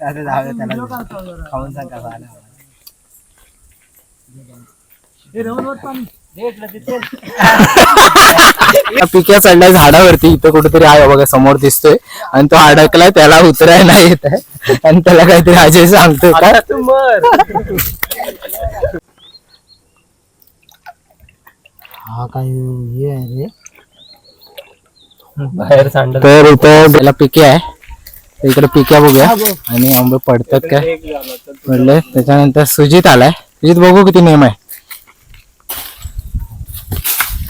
आता जाऊ दे त्याला खाऊन सांग कसा आला पिक्या चढलाय झाडावरती इथं कुठेतरी आहे बघा समोर दिसतोय. आणि तो अडकलाय त्याला उतराय नाही येत आहे. आणि त्याला काहीतरी अजय सांगतोय का? हा काय हे आहे रे? बाहेर सांडत तर इथं त्याला पिके आहे. इकडे पिक्या बघूया आणि आंबे पडतात काय? पडले. त्याच्यानंतर सुजित आलाय. सुजित बघू किती नेम आहे.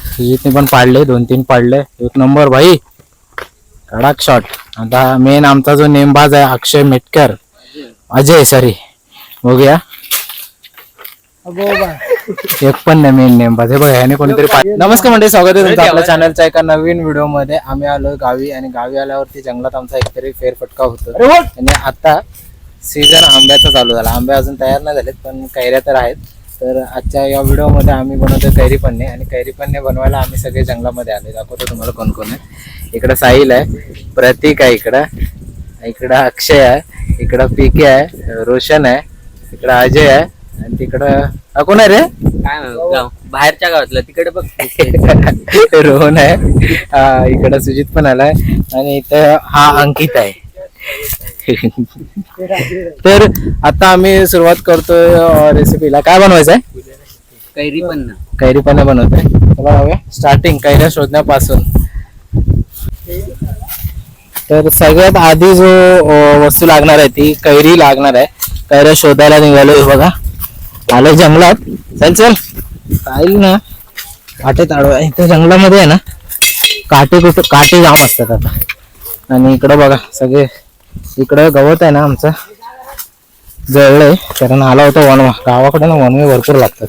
सुजितने पण पाडले दोन तीन पाडले. एक नंबर भाई. कडक शॉट आता मेन आमचा जो नेमबाज आहे अक्षय मेटकर. अजय सॉरी बघूया. एक पण नाही मेन नेमबाज हे बघा ह्याने कोणीतरी नमस्कार म्हणजे स्वागत आहे तुमचं आपल्या चॅनलच्या एका नवीन व्हिडिओमध्ये आम्ही आलोय गावी आणि गावी आल्यावरती जंगलात आमचा एकतरी फेरफटका होतो. आणि आता सीझन आंब्याचा चालू झाला. आंबे अजून तयार नाही झालेत पण कैऱ्या तर आहेत. तर आजच्या या व्हिडिओमध्ये आम्ही बनवतो कैरी पन्ने. आणि कैरी पन्ने बनवायला आम्ही सगळे जंगलामध्ये आले दाखवतो तुम्हाला कोण कोण आहे. इकडं साहिल आहे प्रतीक आहे इकडं. इकडं अक्षय आहे इकडं पीके आहे रोशन आहे इकडं अजय आहे. आणि तिकडं कोण आहे रे? काय म्हणू, गाव बाहेरच्या गावातलं तिकडे बघ. रोहन आहे. हा, इकडं सुजित पण आलाय. आणि इथं हा अंकित आहे. तर आता आम्ही सुरुवात करतोय रेसिपीला काय बनवायचं आहे कैरी पण ना कैरी पण बनवतोय. चला जाऊया स्टार्टिंग कैऱ्या शोधण्यापासून. तर सगळ्यात आधी जो अं, वस्तू लागणार आहे ती कैरी लागणार आहे. कैऱ्या शोधायला निघालोय बघा. आलोय जंगलात. चल चल. काही ना. काटे आहे इथं जंगलामध्ये आहे ना काटे कुठं काटे जाम असतात आता. आणि इकडं बघा सगळे. इकडं गवत आहे ना आमचं. जळलंय कारण आला होता वनवा गावाकडे ना वनवे भरपूर लागतात.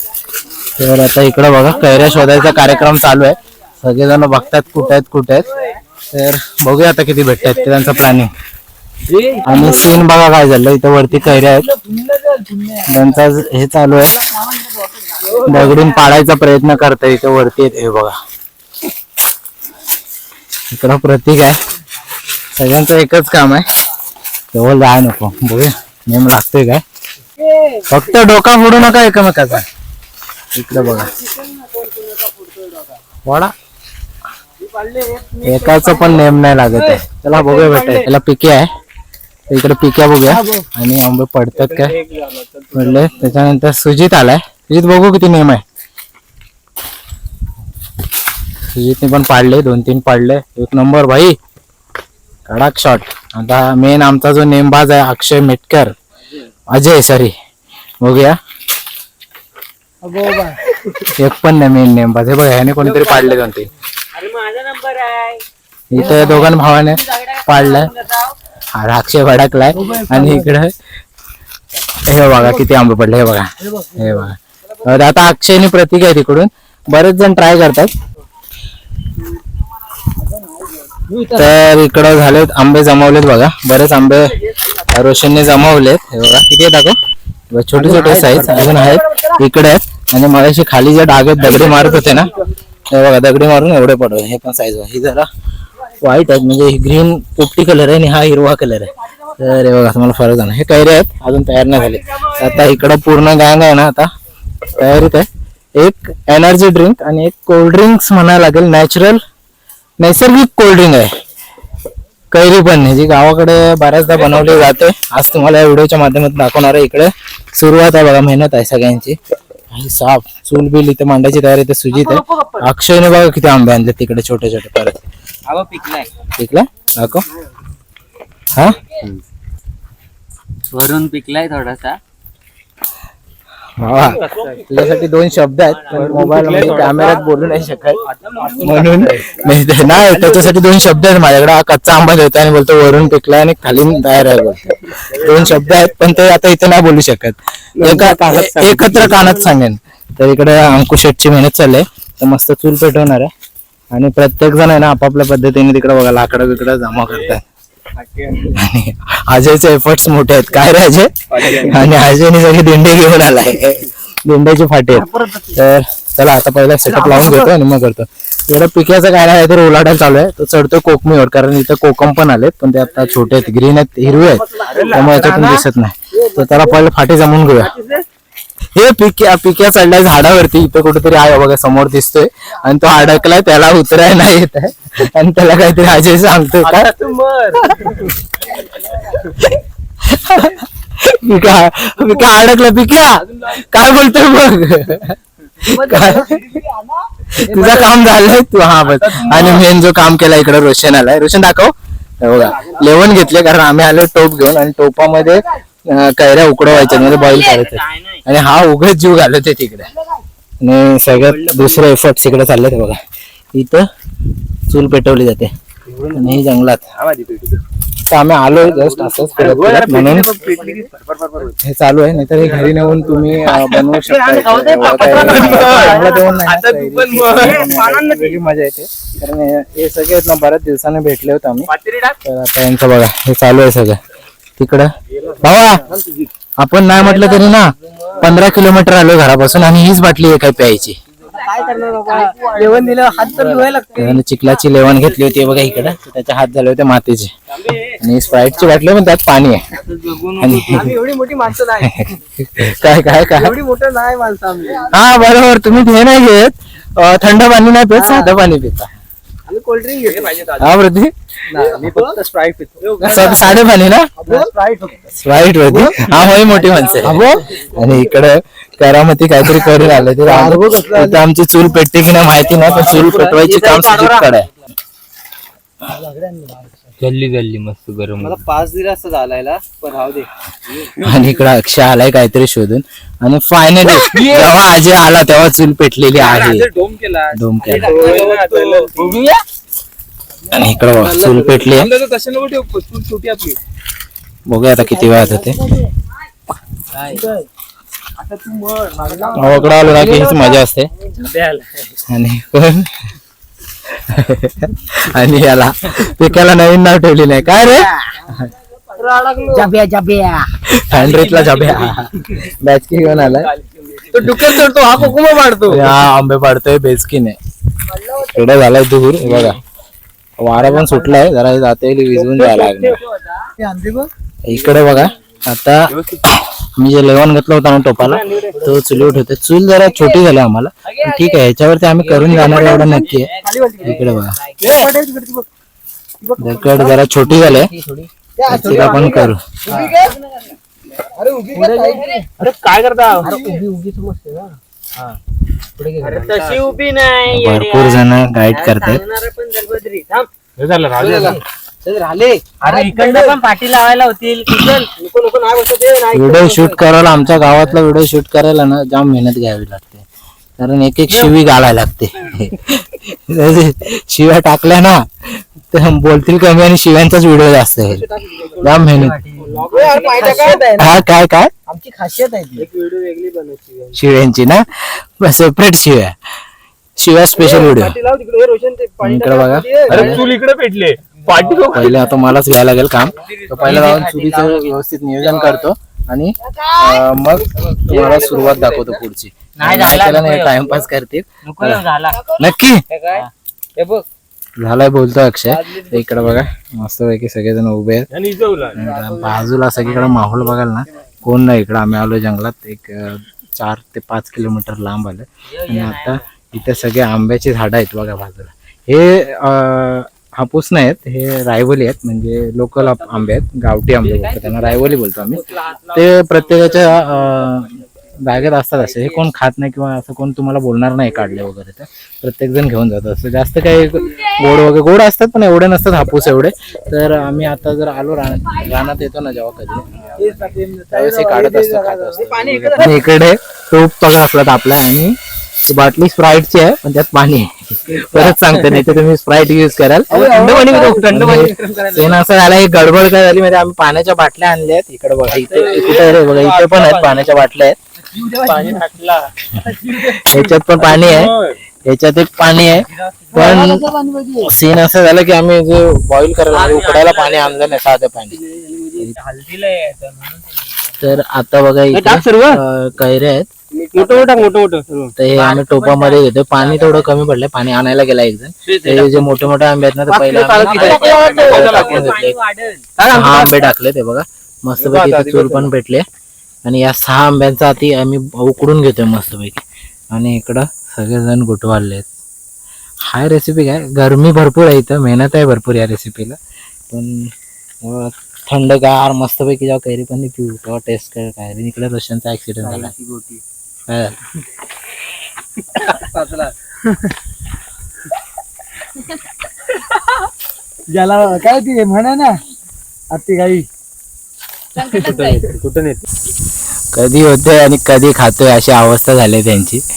तर आता इकडं बघा कैऱ्या शोधायचा कार्यक्रम चालू आहे. सगळेजण बघतात कुठे आहेत कुठे आहेत. तर बघूया आता किती भेटतात ते त्यांचं प्लॅनिंग आणि सीन बघा काय झालं इथं वरती कैऱ्या आहेत. त्यांचा हे चालू आहे. दगडून पाडायचा प्रयत्न करताय इथे वरती आहेत. हे बघा. इकडं प्रतीक आहे. सगळ्यांचं एकच काम आहे. जवळ जाय नको. बघूया. नेम लागतोय काय? फक्त डोका फोडू नका एकमेकाचा. इकडे बघा. वडा. एकाच पण नेम नाही लागत आहे. चला बघूया बेटा. त्याला पिके आहे. इकडे पिक्या बघूया. आणि आंबे पडतात काय? पडले. त्याच्यानंतर सुजित आलाय. सुजित बघू किती नेम आहे. सुजितने पण पाडले. दोन तीन पाडले. एक नंबर भाई. कडक शॉट आता मेन आमचा जो नेमबाज आहे अक्षय मेटकर. अजय सॉरी बघूया. एक पण नाही मेन नेमबाज. हे बघा ह्याने कोणीतरी पाडले दोन तीन. इथे दोघां भावाने पाडलाय. हा अक्षय भडकलाय. आणि इकडे हे बघा किती आंबे पडले हे बघा. हे बघा. आता अक्षय आणि प्रतीक आहे तिकडून. बरेच जण ट्राय करतात. तर इकडं झालेत आंबे जमावलेत बघा. बरेच आंबे रोशनने जमावलेत. हे बघा किती आहेत दाखव. छोटे छोटे साईज अजून आहेत. इकडे आहेत. आणि मगाशी खाली जे डाग आहेत दगडी मारत होते ना हे बघा दगडी मारून एवढे पडवे हे पण साईज ही जरा व्हाईट आहेत. म्हणजे ग्रीन पोपटी कलर आहे आणि हा हिरवा कलर आहे. तर हे बघा तुम्हाला फरक जाणार हे कैरे आहेत. अजून तयार नाही झाले. आता इकडं पूर्ण गँग आहे ना आता. तयारीत आहे. एक एनर्जी ड्रिंक आणि एक कोल्ड ड्रिंक्स म्हणायला लागेल. नॅचरल नैसर्गिक कोल्ड ड्रिंक आहे. कैरी पण जी गावाकडे बऱ्याचदा बनवली जाते. आज तुम्हाला या व्हिडिओच्या माध्यमातून दाखवणार आहे. इकडे सुरुवात आहे बघा मेहनत आहे सगळ्यांची. आणि साफ चूल बिल इथे मांडायची तयारी इथे सुजित आहे. अक्षयने बघा किती आंबे आणले तिकडे छोटे छोटे परत. पिकलाय. दाखव. हा? वरून पिकलाय थोडासा. तुझ्यासाठी दोन शब्द आहेत पण मोबाईल मध्ये कॅमेऱ्यात बोलू नाही शकत. म्हणून नाही त्याच्यासाठी दोन शब्द आहेत माझ्याकडे. हा कच्चा आंबा देतो आणि बोलतो वरून पिकला आणि खाली तयार आहे बोलतो. दोन शब्द आहेत पण ते आता इथे नाही बोलू शकत. एका एकत्र कानात सांगेन. तर इकडे अंकुश शेटची मेहनत चालली आहे. तर मस्त चूल पेटवणार आहे. आणि प्रत्येक जण आहे ना आपापल्या पद्धतीने तिकडे बघा लाकडं बिकडं जमा करतात आणि अजयचे एफर्ट्स मोठे आहेत. काय रे अजय? आणि अजयने सगळे दिंडे घेऊन आलाय. दिंड्याची फाटे आहेत. तर चला आता पहिला सेटअप लावून घेतो आणि मग करतो. एवढं पिक्याचं काय नाही तर उलाटायला चालू आहे. तो चढतोय कोकमीवर कारण इथं कोकम पण आलेत पण ते आता छोटे आहेत. ग्रीन आहेत हिरवे आहेत. त्यामुळे याच्यातून दिसत नाही. तर त्याला पहिले फाटे जमून घेऊया. हे पिक्या पिक्या चढलाय झाडावरती इथं कुठेतरी आहे बघा समोर दिसतोय. आणि तो अडकलाय त्याला उतराय नाही येत आहे. आणि त्याला काहीतरी अजय सांगतोय काय पिका पिका अडकला पिक्या काय बोलतोय मग? तुझं काम झालंय तू हा बस आणि मेन जो काम केला इकडे रोशन आलाय. रोशन दाखव. बघा लेवण घेतले कारण आम्ही आलो टोप घेऊन. आणि टोपामध्ये कैऱ्या उकडवायच्या म्हणजे बॉईल करायचं. आणि हा उघड जीव घालवते तिकडे. आणि सगळ्यात दुसरे एफर्ट इकडे चालले ते बघा. इथं चूल पेटवली जाते. आणि हे जंगलात. आम्ही आलोय जस्ट असंच म्हणून. हे चालू आहे नाहीतर हे घरी नेऊन तुम्ही बनवू शकता. वेगळी मजा येते. कारण हे- सगळे ना बऱ्याच दिवसाने भेटले होते आम्ही. तर आता यांचं बघा हे चालू आहे सगळं. तिकडं. भावा आपण नाही म्हटलं तरी ना पंधरा किलोमीटर आलो घरापासून आणि हीच बाटली आहे काय प्यायची. काय करणार बाबा? जेवण दिलं हात तर धुवायला लागते त्याने चिखलाची लेवण घेतली होती बघा इकडं. त्याचे हात झाले होते मातीचे. आणि स्प्राईटची बाटली पण त्यात पाणी आहे. आणि आम्ही एवढी मोठी माणसं नाही. काय काय काय? एवढी मोठं नाही माणसं आम्ही. हा बरोबर. तुम्ही हे नाही घेत. अं, थंड पाणी नाही पित साधं पाणी पिता. आम्ही कोल्ड्रिंक घेतो. हा प्रती मी फक्त स्प्राईट पितो. साधे पाणी ना? स्प्राईट हा होय मोठी माणसं आहे. आणि इकडे करामती काहीतरी करून आले ते इथं आमची चूल पेटते की नाही माहिती नाही पण चूल पेटवायची काम सुजित कडे आहे. गल्ली गल्ली मस्त गरम मला पाच दिला असं झालायला पण राहू दे. आणि इकडे अक्षय आलाय काहीतरी शोधून. आणि फायनली जेव्हा अजय आला तेव्हा चूल पेटलेली आहे. डोम केला. डोम केला. आणि इकडे बघा, चूल पेटली आहे. कशा नको ठेव छोटी आपली. बघूया आता किती वेळात होते. आलो ना की हीच मजा असते. आणि कोण? आणि याला पिकाला नवीन नाव ठेवली नाही काय रे? जाब्या जाब्या हँड्रेटला जाब्या बॅचकी घेऊन आलाय. तो डुक्कर चढतो हा कोकुमा मारतो. हा आंबे पाडतोय बेचकीने. थोडं झालाय दूर हे बघा. वारा पण सुटलाय जरा जाते विजवून जायला इकडे बघा आता मी जे लेवण घेतलं होतं ना टोपाला तो चुलीवर ठेवते चूल जरा छोटी झाली आम्हाला पण ठीक आहे याच्यावरती आम्ही करून जाणार एवढं नक्की आहे. इकडे बघा. दगड जरा छोटी झाली. तिला पण करू. अरे काय करता? अरे उभी उभी समजते ना हा. पुढे घे. अरे तशी उभी नाही. भरपूर जण गाईड करतात सांगणारा राहिले. अरे इकडनं पण पाठी लावायला होतील. कुठं नको नको नाही बसत ते नाही व्हिडिओ शूट करायला आमच्या गावातला व्हिडिओ शूट करायला ना जाम मेहनत घ्यावी लागते. कारण एक एक शिवी घालायला लागते. शिव्या टाकल्या ना तर बोलतील कमी आणि शिव्यांचाच व्हिडिओ जास्त आहे. जाम मेहनत. पाहिजे काय? हा काय काय? आमची खासियत आहे ती. एक व्हिडिओ वेगळी बनवायची शिव्यांची ना? सेपरेट शिव्या. शिव्या स्पेशल व्हिडिओ पाठी लाव तिकडे. हे रोशन ते पाणी इकडे बघा. अरे. चूल इकडे पेटले. पहिले आता मलाच घ्यायला लागेल काम. तर पहिलं जाऊन चुलीचं व्यवस्थित नियोजन करतो आणि मग तुम्हाला सुरुवात दाखवतो पुढची. नाही. टाइमपास करतील. नक्की? काय? हे बघ. झालाय बोलतो अक्षय. इकडे बघा मस्त पैकी सगळेजण उभे आहेत. आणि बाजूला सगळीकडे माहोल बघाल ना. कोण नाही इकडे आम्ही आलो जंगलात. एक चार ते पाच किलोमीटर लांब आलं आणि आता इथे सगळे आंब्याची झाडं आहेत बघा बाजूला. हे हापूस नाहीत हे रायवली आहेत म्हणजे लोकल आंबे आहेत गावठी आंबे बोलतो त्यांना रायवली बोलतो आम्ही. ते प्रत्येकाच्या बागेत असतात असे. हे कोण खात नाही किंवा असं कोण तुम्हाला बोलणार नाही काढले वगैरे तर प्रत्येक जण घेऊन जात असं. जास्त काही गोड वगैरे गोड असतात पण एवढे नसतात हापूस एवढे. तर आम्ही आता जर आलो रानात रानात येतो ना जेव्हा कधी. त्यावेळेस हे काढत असतो खात असतो. आणि इकडे टोप बघा असला आपला आणि ती बाटली स्प्राईटची आहे पण त्यात पाणी आहे. परत सांगते नाही तर तुम्ही स्प्राईट युज कराल. थंड पाणी थंड पाणी. सेन असं झालं एक गडबड काय झाली म्हणजे आम्ही पाण्याच्या बाटल्या आणल्या आहेत. इकडे बघा इथे कुठे बघा इथे पण आहेत पाण्याच्या बाटल्या आहेत. पाणी टाकला. याच्यात पण पाणी आहे. याच्यात एक पाणी आहे. पण सीन असं झालं की आम्ही जे बॉईल करायला उकडायला पाणी आणलं नाही साधं पाणी. तर आता बघा इथे कैऱ्या आहेत. मोठं मोठं मोठं मोठं. तर हे आम्ही टोपामध्ये घेतो पाणी थोडं कमी पडलंय. पाणी आणायला गेला एक जण. ते जे मोठे मोठे आंबे आहेत ना ते पहिले आम्ही टाकून घेतले सहा आंबे टाकले ते बघा. मस्तपैकी इथे चूल पण भेटले आणि या सहा आंब्यांचा आधी आम्ही उकडून घेतोय मस्तपैकी आणि इकडं सगळेजण गोटवाले आहेत. हाय रेसिपी काय? गरमी भरपूर आहे इथं. मेहनत आहे भरपूर या रेसिपीला पण अं, थंडगार मस्तपैकी जेव्हा कैरी पण पिऊ तेव्हा टेस्ट कर काय. रे इकडे रशियनचा ऍक्सिडेंट झालं? ज्याला काय ती म्हणा ना आत्ती गाई. कुठं नेत कधी होते आणि कधी खातोय अशी अवस्था झाली त्यांची.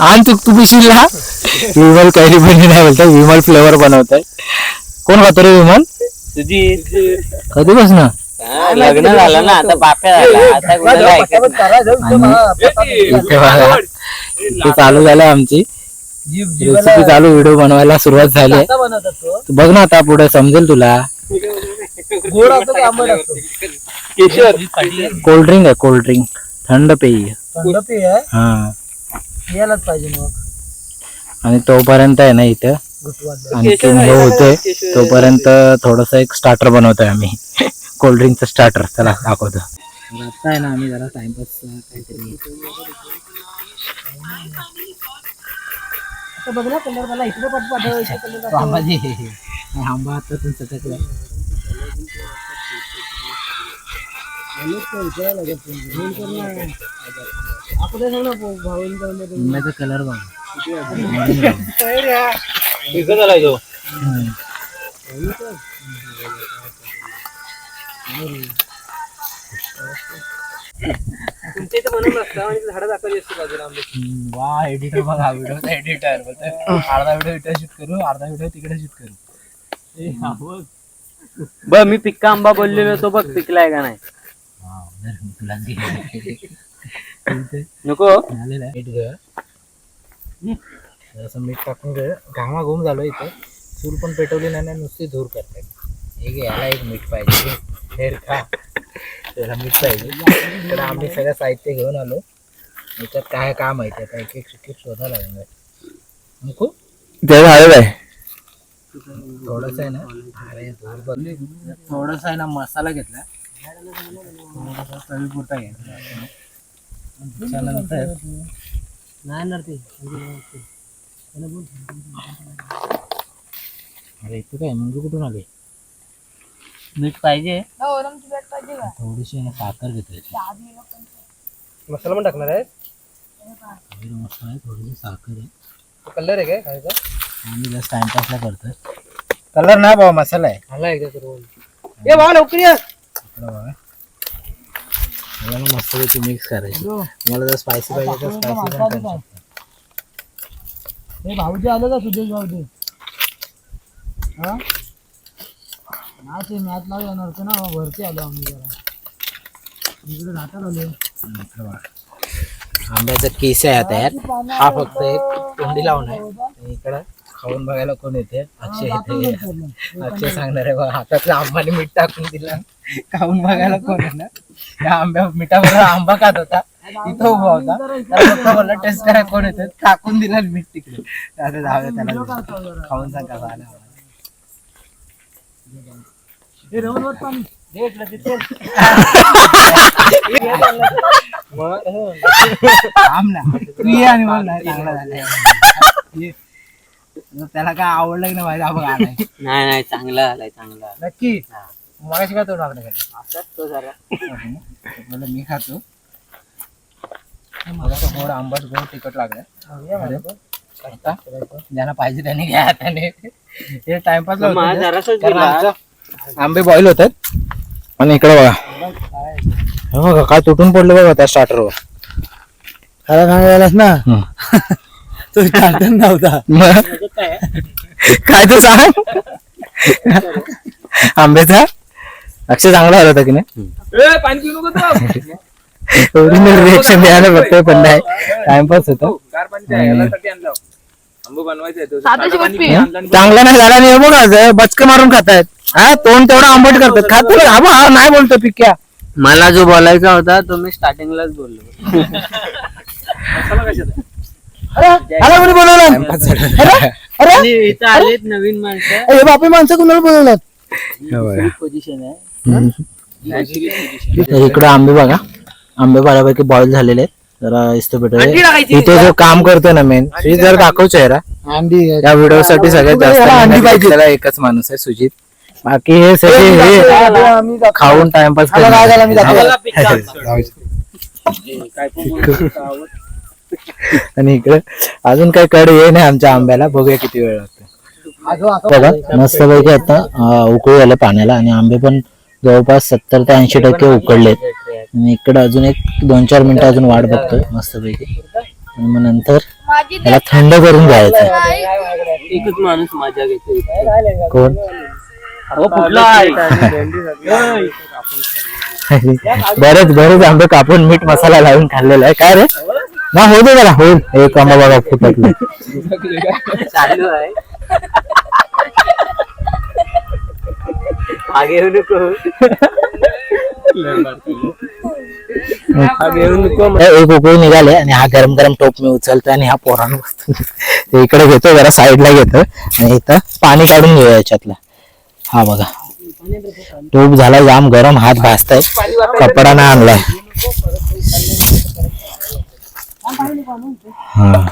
आण तू तू पिशील विमल कैरी पण नाही बोलतो विमल फ्लेवर बनवताय. कोण खातो रे विमल? तुझी कधी बस ना लग्न झालं ना आता बाप्या झाला आता चालू झालं आमची. रेसिपी चालू व्हिडिओ बनवायला सुरुवात झाली. आहे तो बघ ना आता पुढे समजेल तुला. गोड असतो की आंबट असतो? केशर. कोल्ड ड्रिंक आहे कोल्ड ड्रिंक थंड पेय. थंड पेय आहे? हा. यायलाच पाहिजे मग. आणि तोपर्यंत आहे ना इथं. गुटवाद आणखी हे होते तोपर्यंत थोडस एक स्टार्टर बनवतोय आम्ही. कोल्ड ड्रिंकचं स्टार्टर चला दाखवतो. आता आहे ना आम्ही जरा टाइमपास काहीतरी बघ ना कलर मला इकडे पाठ पाठवायचे कलर आंबा. हा, आंबा आता तुमचा बघा. तुमच्या इथे म्हणून आणि झाडं दाखवली असते बाजूला वा एडिटर बघा व्हिडिओचा एडिटर अर्धा व्हिडिओ इथे शूट करू अर्धा व्हिडिओ तिकडे शूट करू. ए, हा, बघ. ब मी पिक्का आंबा बोललेलो तो बघ पिकलाय का नाही. हा, तुला नको. झालेलं आहे. मीठ मीठ टाकून घे. घामा घुम झालो इथं. चूल पण पेटवली नाही आणि नुसती धूर करते हे घे याला एक मीठ पाहिजे. हेर खा. त्याला मीठ पाहिजे. इकडे आम्ही सगळं साहित्य घेऊन आलो. याच्यात काय काय माहिती आता एक एक एक शोधायला लागणार. नको ते झालेलं आहे. थोडस आहे ना? अरे बघ. थोडस आहे ना मसाला घेतला. थोडासा चवीपुरता घेतला. त्याच्यानंतर ते अरे इथे काय? म्हणजे कुठून आले? मीठ पाहिजे. थोडीशी आहे ना साखर घेतोय. मसाला पण टाकणार आहे? मस्त आहे थोडीशी साखर आहे. कलर आहे काय खायचा? आम्ही जस्ट टाइमपासला करतोय. कलर नाही बाबा मसाला आहे. आला एकदा करून ए भावा लवकर ये. इकडं बघा मला ना मस्तपैकी मिक्स करायची. मला जर स्पायसी पाहिजे तर स्पायसी पण करू शकतो. हे भाऊजी आले का सुदेश भाऊजी? हा? नाही ते मॅच लावू येणार होतं ना वरती आलो आम्ही जरा. इकडे राहतात आलो. आंब्याचा केस आहे आता यार हा फक्त एक तोंडी लावून आहे. इकडं खाऊन बघायला कोण येते? अक्षय येते. अक्षय सांगणार आहे बघा हातातल्या आंबाने मीठ टाकून दिला. खाऊन बघायला कोण आहे ना या आंब्या मिठाबरोबर आंबा खात होता. इथं उभा होता. फक्त मला टेस्ट करायला कोण येते? टाकून दिला मीठ तिकडे. आता जाऊ दे त्याला खाऊन सांग आला. हे आणि चांगला त्याला काय आवडलं की नाही आपण आलाय. नाही नाही चांगला आलाय चांगला. नक्की. मगाशी काय तो टाकलं काय तो जरा. मला मी खातो. मला तर गोड आंबट गोड तिखट लागलाय आता ज्यांना पाहिजे त्यांनी घ्या त्याने. हे टाइमपास मला जरासंच दिला. आंबे बॉईल होतात. आणि इकडे बघा. हे बघा काय तुटून पडलं बघा त्या स्टार्टरवर खरा सांगायलास ना? तो स्टार्टर नव्हता. काय तू सांग? आंब्याचा? अक्षय चांगला आला होता की नाही? ए, पाणी पिऊ नको तो. ओरिजिनल रिएक्शन द्यायला बघतोय पण नाही. टाइमपास होतो. गार पाणी त्या ह्यालासाठी आणलं. आंबो बनवायचा तो. साधं चांगला नाही झाला नाही बघा बचक मारून खातायत. हा तोंड तेवढं आंबट करतात. खातो हा बा, हा नाही बोलतो पिक्या. मला जो बोलायचा होता तो मी स्टार्टिंगलाच बोललो. आला कोणी बोलवलं? अरे आणि इथं आलेत नवीन माणसं. हे बापे माणसं कुणाला बोलवलं? पोझिशन आहे. तर इकडे आंबे बघा. आंबे बऱ्यापैकी बॉईल झालेले आहेत. जरा इस्तपेट इथे जो काम करतो ना मेन सुजित जर दाखव चेहरा अंडी या व्हिडिओ साठी सगळ्यात जास्त एकच माणूस आहे सुजित. बाकी हे सगळे हे. खाऊन टाइमपास आणि इकडे अजून काही कड ये नाही आमच्या आंब्याला बघूया किती वेळ लागतो. बघा मस्त पैकी आता उकळू आलं पाण्याला आणि आंबे पण जवळपास सत्तर ते ऐंशी टक्के उकडलेत. आणि इकडे अजून एक दोन चार मिनिटं अजून वाट बघतोय मस्त पैकी आणि मग नंतर त्याला थंड करून घ्यायचं एकच माणूस घेतो कोण? बरेच बरेच आंबे कापून मीठ मसाला लावून खाल्लेला आहे. काय रे? ना होऊ दे जरा होईल. एक आंबा बघा फुटकले मागे नको. उकळून एक निघाले आणि हा गरम गरम टोप मी उचलतो आणि हा पोरांना बसतो. ते इकडे घेतो जरा साईडला घेतो आणि इथं पाणी काढून घेऊया याच्यातलं. हा बघा. टोप झाला जाम गरम हात भाजताय कपडा ना आणलाय. हा.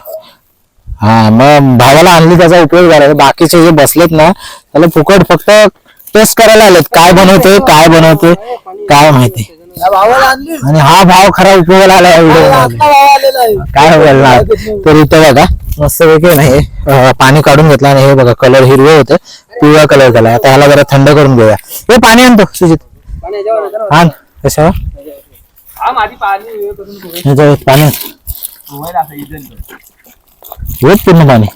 हा मग भावाला आणली त्याचा उपयोग झाला. बाकीचे जे बसलेत ना त्याला फुकट फक्त टेस्ट करायला आलेत. काय बनवते काय बनवते काय माहिती? आणि हा भाव खरा उपयोगाला आला आहे. काय बोलणार? तर इथं बघा. मस्त पैकी नाही. पाणी काढून घेतलं आणि हे बघा कलर हिरवे होते. पिवळा कलर झाला आता ह्याला जरा थंड करून घेऊया. हे पाणी आणतो सुजित. आण. कशावर ह्याच्यावर पाणी पूर्ण पाणी.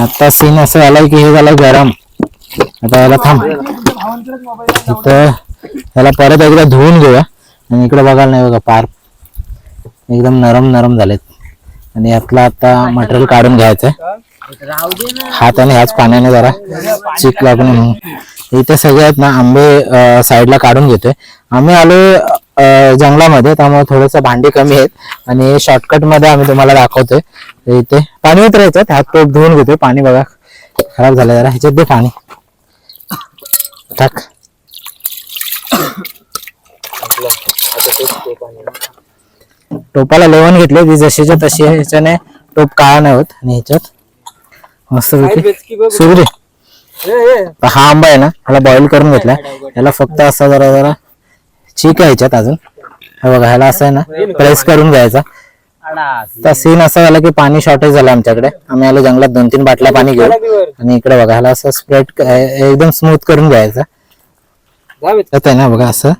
आता सीन असं झालाय की हे झालं गरम. आता याला थांब. इथं याला परत एकदा धुवून घेऊया. आणि इकडे बघायला नाही बघा पार एकदम नरम नरम झालेत. आणि यातला आता मटेरियल काढून घ्यायचंय. हाताने ह्याच पाण्याने जरा चिक लागून इथे सगळे आहेत ना आंबे साईडला काढून घेतोय. आम्ही आलो जंगलामध्ये त्यामुळे थोडस भांडी कमी आहेत. आणि शॉर्टकटमध्ये आम्ही तुम्हाला दाखवतोय. इथे पाणी उतरायचं हात टोप धुवून घेतोय. पाणी बघा खराब झालं जरा. ह्याच्यात दे पाणी. टाक. टोपाला लेवून घेतले ती जशीच्या तशी आहे ह्याच्याने टोप काळा नाही होत. आणि ह्याच्यात मस्त सुरू दे हा आंबा आहे ना ह्याला बॉईल करून घेतला ह्याला फक्त असा जरा जरा चीक आहे ह्याच्यात अजून. हे बघा ह्याला असं आहे ना प्रेस करून घ्यायचा. तर सीन असा झाला की पाणी शॉर्टेज झालं आमच्याकडे. आम्ही आलो जंगलात दोन तीन बाटल्या पाणी घेऊ आणि इकडे बघा ह्याला असं स्प्रेड एकदम स्मूथ करून घ्यायचं. ना बघा असं.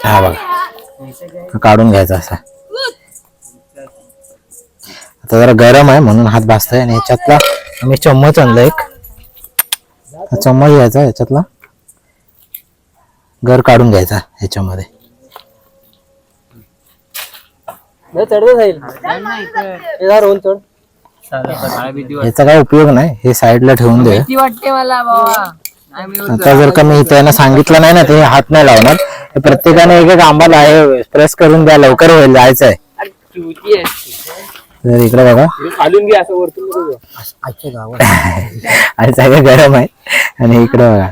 हा बघा. काढून घ्यायचा असा. आता जरा गरम आहे म्हणून हात भाजतोय आणि ह्याच्यातला आम्ही चम्मच आणला एक. हा चम्मच घ्यायचा ह्याच्यातला. गर काढून घ्यायचा ह्याच्यामध्ये. याचा काय उपयोग नाही हे साईडला ठेवून दे. वाटते मला बाबा. आता जर का मी इथे यांना सांगितलं नाही ना ते हात नाही लावणार. तर प्रत्येकाने एक एक आंबा आहे प्रेस करून द्या लवकर होईल जायचं आहे तर इकडे बघा. खालून घे असं वरतून आणि सगळं गरम आहे. आणि इकडे बघा.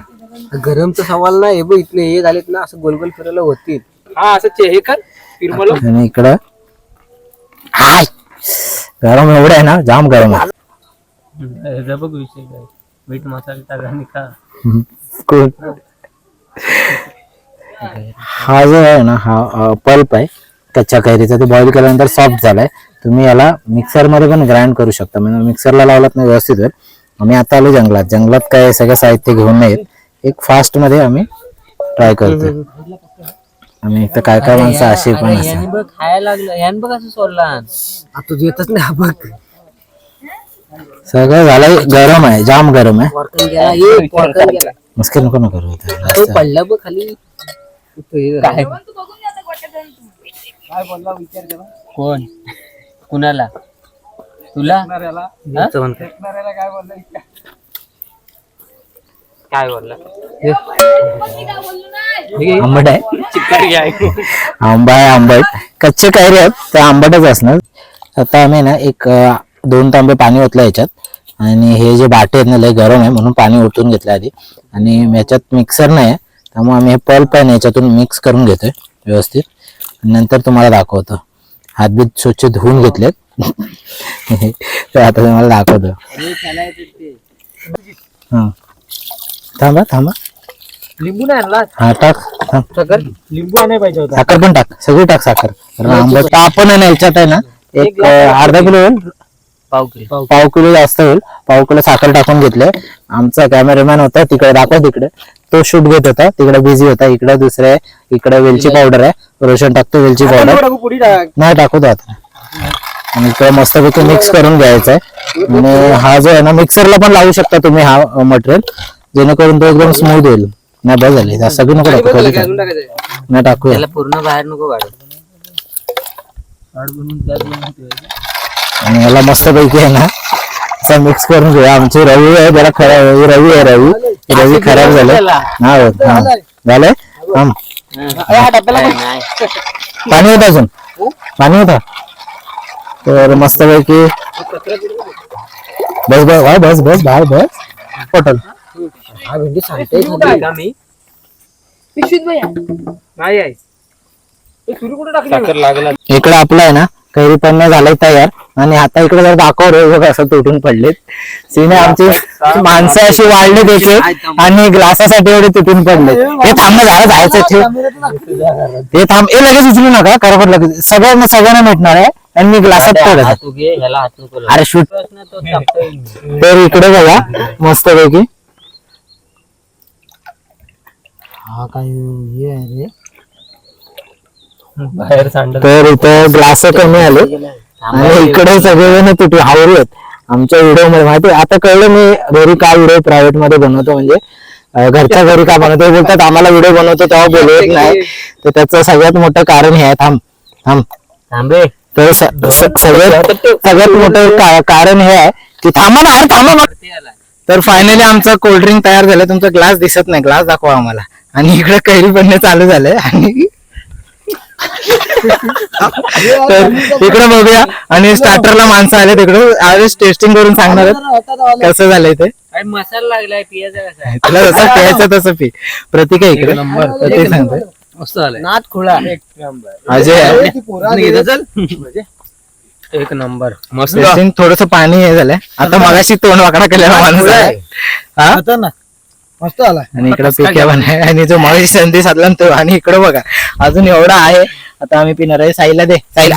गरमचा सवाल नाही बघ इथले हे झालेत ना असं गोलगोल फिरायला होतील. हा असं हे कर आणि इकडं. हाय! गरम एवढं आहे ना जाम गरम आहे. बघ विषय मीठ मसाला टाका आणि खा. कोण हा जो आहे ना हा पल्प आहे कच्च्या कैरीचा ते बॉईल केल्यानंतर सॉफ्ट झालाय. तुम्ही याला मिक्सरमध्ये पण ग्राइंड करू शकता. म्हणजे मिक्सरला लावलात ना व्यवस्थित होईल आम्ही आता आलो जंगलात. जंगलात काय सगळं साहित्य घेऊन नाही येत. एक फास्टमध्ये आम्ही ट्राय करतो आम्ही इथं काय काय माणसं अशी पण असं बघ खायला लागलं. बघ असं सोडला आता तू येतच नाही हा बघ. सगळं झालंय गरम आहे जाम गरम आहे. मुश्किल नको नको करू इथं. तो जास्त. पडला बघ खाली काय कोण? कुणाला? तुला? हा? काय बोलला आंबट आहे. आंबा आहे आंबट कच्चे कैरी आहेत ते आंबटच असणार. आता आम्ही ना एक अं, दोन तांबे पाणी ओतलं याच्यात. आणि हे जे बाटे आहेत ना लय गरम आहे म्हणून पाणी ओतून घेतलं आधी. आणि याच्यात मिक्सर नाही आहे. त्यामुळे आम्ही हे पल्प आहे ना याच्यातून मिक्स करून घेतोय व्यवस्थित. आणि नंतर तुम्हाला दाखवतो. हातबीत स्वच्छ धुवून घेतलेत. तर आता तुम्हाला दाखवतो. हा. थांबा थांबा. लिंबू नाही आणला? हा टाक. साखर? लिंबू आणाय पाहिजे होता. साखर पण टाक. सगळी टाक साखर. कारण आंबट आपण आहे ना याच्यात आहे ना. एक अर्धा किलो होईल. पाव किलो. पाव किलो. जास्त होईल. पाव किलो साखर टाकून घेतले आमचा कॅमेरामॅन होता तिकडे दाखव तिकडे. तो शूट घेत होता. तिकडे बिझी होता. इकडे दुसरे इकडे वेलची पावडर आहे. रोशन टाकतो वेलची पावडर टाक नाही टाकू द्या आता. आणि इकडे मस्तपैकी मिक्स करून घ्यायचा आहे. आणि हा जो आहे ना मिक्सरला पण लावू शकता तुम्ही हा मटेरियल जेणेकरून तो एकदम स्मूथ होईल. नाही बस झाली. जास्त सगळी नको टाकू. टाक. नाही टाकूया. त्याला पूर्ण बाहेर नको आणि याला मस्त पैकी आहे ना असा मिक्स करून घेऊया आमची रवी आहे जरा खराब रवी आहे रवी. रवी खराब झाले. हा हा झालंय. पाणी होतं अजून? पाणी होता तर मस्त पैकी बस बस हा, बस बस बाहेर बस. पटल हा इकडे आपलं आहे ना? कैरी पण झालंय तयार. आणि आता इकडे जर दाखव रे बघ असं तुटून पडलेत. सीने आमची माणसं अशी वाढली त्याचे आणि ग्लासासाठी एवढे तुटून पडले हे थांब झालं जायचं ठेव. ते थांब हे लगेच उचलू नका खरोखर लगेच सगळ्यांना सगळ्यांना भेटणार आहे आणि मी ग्लासात पडत. अरे शूट. तर इकडे बघा मस्त पैकी हा काय हे बाहेर तर इथं ग्लास कमी आले. आणि इकडे सगळेजण तुटू हावरी आहेत आमच्या व्हिडिओमध्ये माहिती आता कळलं मी घरी का व्हिडिओ प्रायव्हेटमध्ये बनवतो म्हणजे घरच्या घरी का बनवतो. बोलतात आम्हाला व्हिडिओ बनवतो तेव्हा बोलवत नाही. तर त्याचं सगळ्यात मोठं कारण हे आहे. थांब थांब. थांबे. तर सगळ्यात सगळ्यात मोठं कारण हे आहे की थांबा ना थांबा ना. तर फायनली आमचं कोल्ड्रिंक तयार झालं. तुमचा ग्लास दिसत नाही. ग्लास दाखवा आम्हाला. आणि इकडे कैरी बनणे चालू झालंय. आणि इकडे बघूया. आणि स्टार्टरला माणसं आले तिकडे आज टेस्टिंग करून सांगणार आहेत. कसं झालंय ते? मसाला लागलाय पियाचा कसा तुला जसं प्यायचं तसं पी. प्रतीक आहे इकडे. तर ते सांगतोय. मस्त झालाय. नाथ खोळा. एक नंबर. अजय आहे. एक नंबर. मस्त. थोडस पाणी हे झालंय. आता मगाशी तोंड वाकडा केलेला माणूस आहे. हा? खतरनाक मस्त आला आणि इकडे पिक्या पण आहे. आणि जो मगाशी संधी साधला ना तो. आणि इकडे बघा अजून एवढा आहे. आता आम्ही पिणार आहे साईला दे. साईला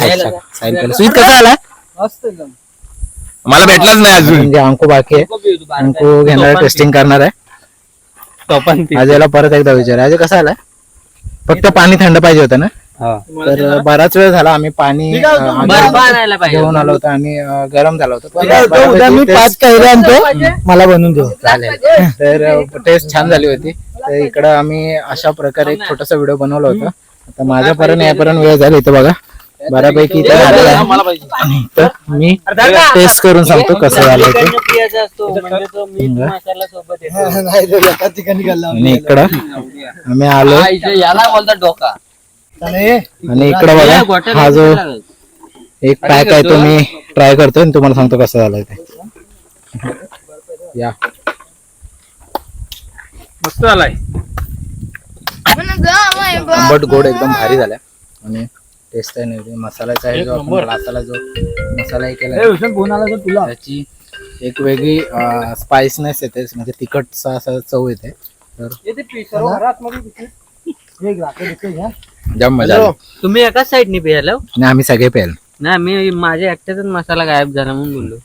साईल स्वीट कसा आला? मस्त एकदम. मला भेटलाच नाही अजून. म्हणजे अंकू बाकी आहे. अंकू घेणार टेस्टिंग करणार आहे. आज याला परत एकदा विचार. आज कसा आला? फक्त पाणी थंड पाहिजे होतं ना? तर बराच वेळ झाला आम्ही पाणी अं, बर्फ आणायला पाहिजे. घेऊन आलो होतो आणि अं, गरम झालं होतं. पण उद्या मी बऱ्यापैकी पाच कैरी आणतो. मला बनवून देऊ. चालेल. तर टेस्ट छान झाली होती. तर इकडं आम्ही अशा प्रकारे एक छोटासा व्हिडिओ बनवला होता. आता माझ्यापर्यंत यापर्यंत वेळ झाला इथं बघा. बऱ्यापैकी इथं झालेलं आहे. आणि इथं मी टेस्ट करून सांगतो कसं झालं ते असतो म्हणजे तो मीठ मसाला सोबत येतो. नाही तर एका ठिकाणी घालला आणि इकडं आम्ही आलो. याला बोलतात डोका. आणि इकडं बघा हा जो एक पॅक आहे तो मी ट्राय करतोय आणि तुम्हाला सांगतो कसं झालंय ते. या. मस्त झालाय. आंबट गोड एकदम भारी झालाय. आणि टेस्ट आहे नाही मसाल्याचा आहे जो आपण जो मसाला हे केला फोन आला तर तुला? त्याची एक वेगळी स्पाइसनेस येते. म्हणजे तिखटचा असा चव येते. तर हे? जाम मजा आली. तुम्ही एकाच साईडने पियाला आणि आम्ही सगळे पेल ना मी माझ्या एकट्याचाच मसाला गायब झाला म्हणून बोललो.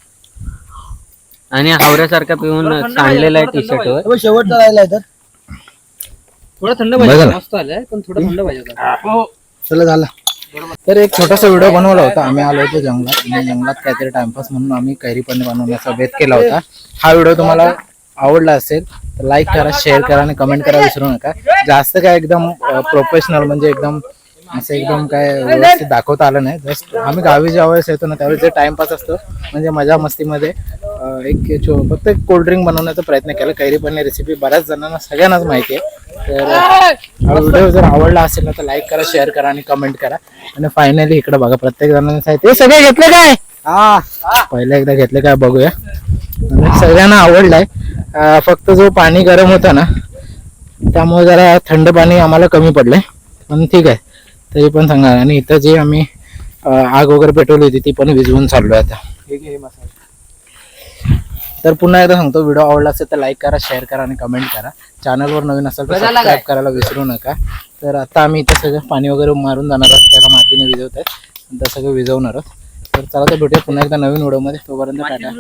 आणि हावऱ्यासारखा पिऊन सांडलेला आहे टी शर्ट वर. हे बघ, शेवटचा राहिला आहे तर. थोडा थंड बघा पाहिजे ना. मस्त आलाय पण थोडा थंड पाहिजे होता. चला झाला. तर एक छोटासा व्हिडिओ बनवला होता. आम्ही आलो होतो जंगलात. आणि जंगलात काहीतरी टाइमपास म्हणून आम्ही कैरी पण बनवण्याचा बेत केला होता. हा व्हिडिओ तुम्हाला आवडला असेल तर लाईक करा शेअर करा आणि कमेंट करा विसरू नका. जास्त काय एकदम प्रोफेशनल म्हणजे एकदम असं एकदम काय व्यवस्थित दाखवता आलं नाही. जस्ट आम्ही गावी ज्यावेळेस येतो ना त्यावेळेस जे टाइमपास असतो म्हणजे मजा मस्तीमध्ये एक छो- फक्त एक कोल्ड्रिंक बनवण्याचा प्रयत्न केला. कैरी पण रेसिपी बऱ्याच जणांना सगळ्यांनाच माहिती आहे. तर हा व्हिडिओ जर आवडला असेल ना तर लाईक करा शेअर करा आणि कमेंट करा. आणि फायनली इकडे बघा प्रत्येक जणांना सांगितलं, "हे सगळे घेतले काय? हा. पहिला एकदा घेतले काय बघूया. सगळ्यांना आवडलाय. फक्त जो पाणी गरम होता ना त्यामुळे जरा थंड पाणी आम्हाला कमी पडलंय. पण ठीक आहे तरी पण सांगा आणि इथं जे आम्ही आग वगैरे पेटवली होती ती पण विझवून चाललोय आता. तर पुन्हा एकदा सांगतो व्हिडिओ आवडला असेल तर लाईक करा शेअर करा आणि कमेंट करा. चॅनलवर नवीन असेल तर सबस्क्राईब करायला विसरू नका. तर आता आम्ही इथं सगळं पाणी वगैरे मारून जाणार आहोत त्याला मातीने विजवत नंतर सगळं विजवणार आहोत. तर चला तर भेटूया पुन्हा एकदा नवीन व्हिडिओमध्ये. तोपर्यंत टाटा.